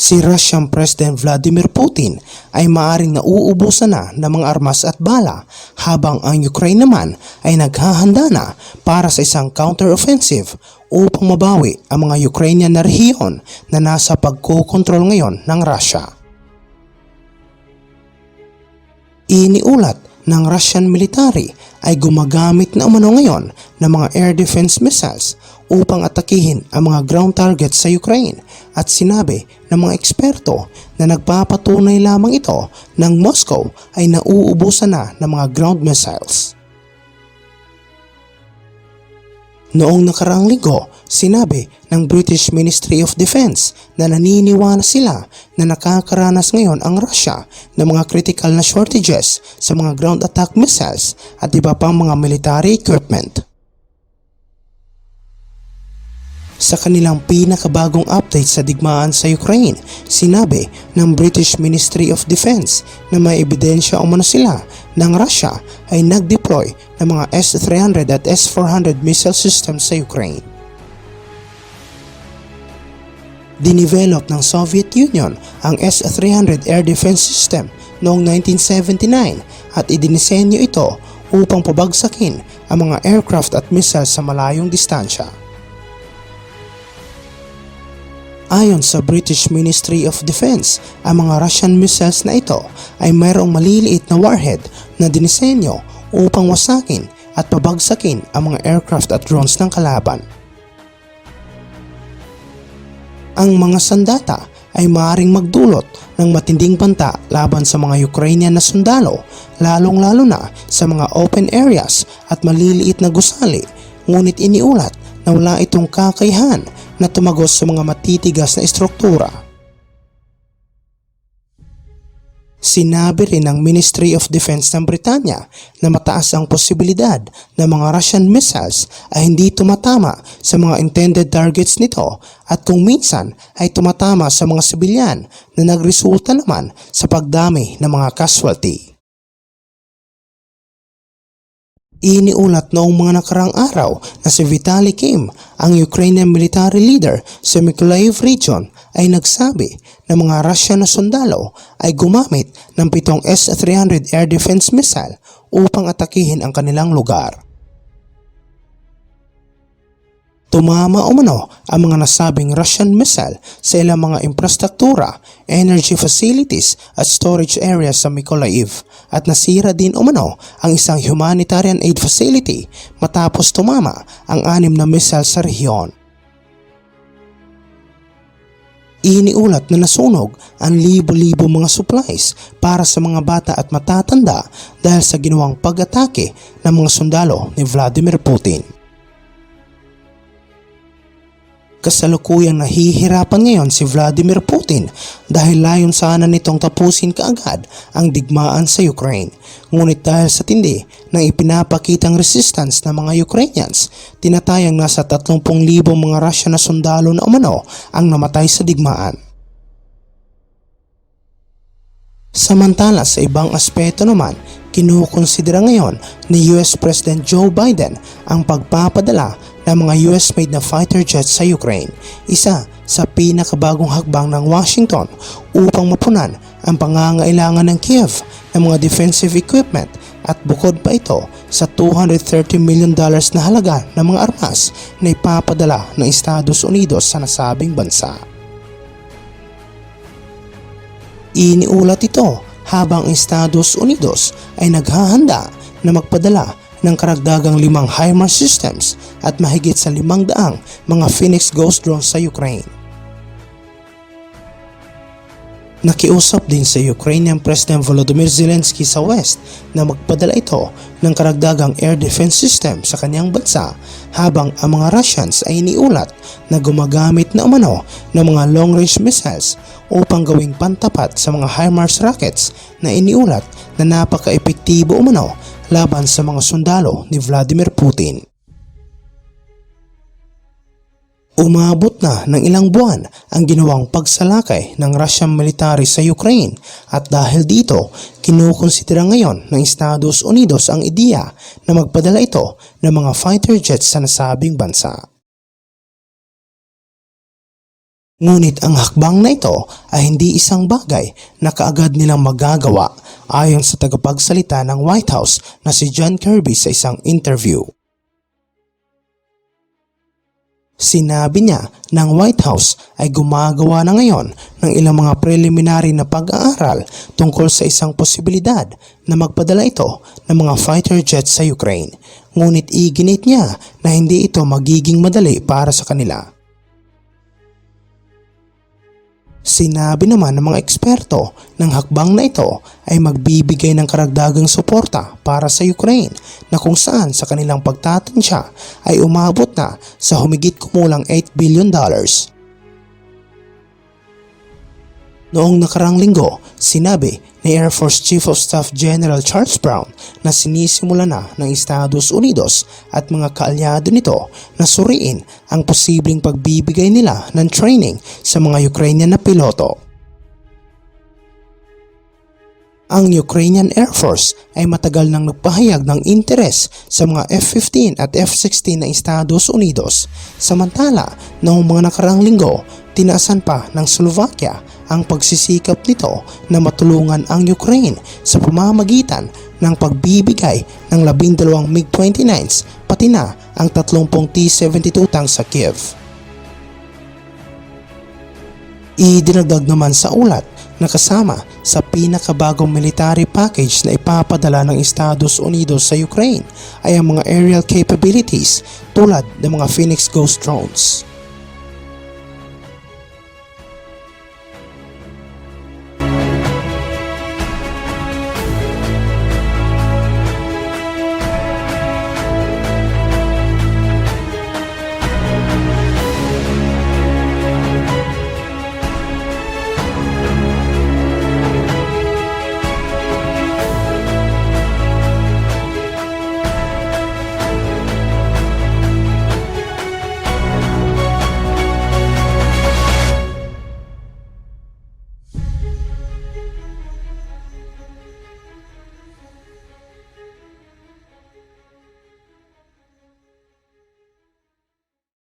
si Russian President Vladimir Putin ay maaring nauubusan na ng mga armas at bala habang ang Ukraine naman ay naghahanda na para sa isang counter-offensive upang mabawi ang mga Ukrainian na rehiyon na nasa pagkokontrol ngayon ng Russia. Iniulat ng Russian military ay gumagamit na umano ngayon ng mga air defense missiles upang atakihin ang mga ground targets sa Ukraine at sinabi ng mga eksperto na nagpapatunay lamang ito ng Moscow ay nauubusan na ng mga ground missiles. Noong nakaraang linggo, sinabi ng British Ministry of Defense na naniniwala sila na nakakaranas ngayon ang Russia ng mga critical na shortages sa mga ground attack missiles at iba pang mga military equipment. Sa kanilang pinakabagong update sa digmaan sa Ukraine, sinabi ng British Ministry of Defense na may ebidensya umano sila ng Russia ay nag-deploy ng mga S-300 at S-400 missile systems sa Ukraine. Dinevelop ng Soviet Union ang S-300 air defense system noong 1979 at idinisenyo ito upang pabagsakin ang mga aircraft at missiles sa malayong distansya. Ayon sa British Ministry of Defense, ang mga Russian missiles na ito ay mayroong maliliit na warhead na dinisenyo upang wasakin at pabagsakin ang mga aircraft at drones ng kalaban. Ang mga sandata ay maaaring magdulot ng matinding banta laban sa mga Ukrainian na sundalo, lalong-lalo na sa mga open areas at maliliit na gusali, ngunit iniulat na wala itong kakayahan na tumagos sa mga matitigas na estruktura. Sinabi rin ng Ministry of Defense ng Britanya na mataas ang posibilidad na mga Russian missiles ay hindi tumatama sa mga intended targets nito at kung minsan ay tumatama sa mga sibilyan na nagresulta naman sa pagdami ng mga casualty. Iniulat noong mga nakarang araw na si Vitaly Kim, ang Ukrainian military leader sa Mykolaiv region ay nagsabi na mga Russian na sundalo ay gumamit ng pitong S-300 air defense missile upang atakihin ang kanilang lugar. Tumama umano ang mga nasabing Russian missile sa ilang mga infrastruktura, energy facilities at storage areas sa Mykolaiv at nasira din umano ang isang humanitarian aid facility matapos tumama ang anim na missile sa rehiyon. Iniulat na nasunog ang libo-libo mga supplies para sa mga bata at matatanda dahil sa ginawang pag-atake ng mga sundalo ni Vladimir Putin. Kasalukuyang nahihirapan ngayon si Vladimir Putin dahil layon sana nitong tapusin kaagad ang digmaan sa Ukraine. Ngunit dahil sa tindi ng ipinapakitang resistance ng mga Ukrainians, tinatayang nasa 30,000 mga Russian na sundalo na umano ang namatay sa digmaan. Samantala sa ibang aspeto naman, kinukonsidera ngayon ni US President Joe Biden ang pagpapadala ng mga US-made na fighter jets sa Ukraine, isa sa pinakabagong hakbang ng Washington upang mapunan ang pangangailangan ng Kiev ng mga defensive equipment at bukod pa ito sa 230 million dollars na halaga ng mga armas na ipapadala ng Estados Unidos sa nasabing bansa. Iniulat ito habang ang Estados Unidos ay naghahanda na magpadala ng karagdagang limang HIMARS systems at mahigit sa limang daang mga Phoenix Ghost drones sa Ukraine. Nakiusap din sa Ukrainian President Volodymyr Zelensky sa West na magpadala ito ng karagdagang air defense system sa kanyang bansa habang ang mga Russians ay iniulat na gumagamit na umano ng mga long-range missiles upang gawing pantapat sa mga HIMARS rockets na iniulat na napaka-epektibo umano laban sa mga sundalo ni Vladimir Putin. Umabot na ng ilang buwan ang ginawang pagsalakay ng Russian military sa Ukraine at dahil dito, kinukonsidera ngayon ng Estados Unidos ang ideya na magpadala ito ng mga fighter jets sa nasabing bansa. Ngunit ang hakbang na ito ay hindi isang bagay na kaagad nilang magagawa ayon sa tagapagsalita ng White House na si John Kirby sa isang interview. Sinabi niya ng White House ay gumagawa na ngayon ng ilang mga preliminary na pag-aaral tungkol sa isang posibilidad na magpadala ito ng mga fighter jets sa Ukraine. Ngunit iginit niya na hindi ito magiging madali para sa kanila. Sinabi naman ng mga eksperto ng hakbang na ito ay magbibigay ng karagdagang suporta para sa Ukraine na kung saan sa kanilang pagtatansya ay umabot na sa humigit kumulang 8 billion dollars. Noong nakarang linggo, sinabi ni Air Force Chief of Staff General Charles Brown na sinisimula na ng Estados Unidos at mga kaalyado nito na suriin ang posibleng pagbibigay nila ng training sa mga Ukrainian na piloto. Ang Ukrainian Air Force ay matagal nang nagpahayag ng interes sa mga F-15 at F-16 ng Estados Unidos. Samantala, noong mga nakarang linggo, tinaasan pa ng Slovakia ang pagsisikap nito na matulungan ang Ukraine sa pamamagitan ng pagbibigay ng labindalawang MiG-29s pati na ang 30 T-72 tanks sa Kiev. Idinagdag naman sa ulat na kasama sa pinakabagong military package na ipapadala ng Estados Unidos sa Ukraine ay ang mga aerial capabilities tulad ng mga Phoenix Ghost drones.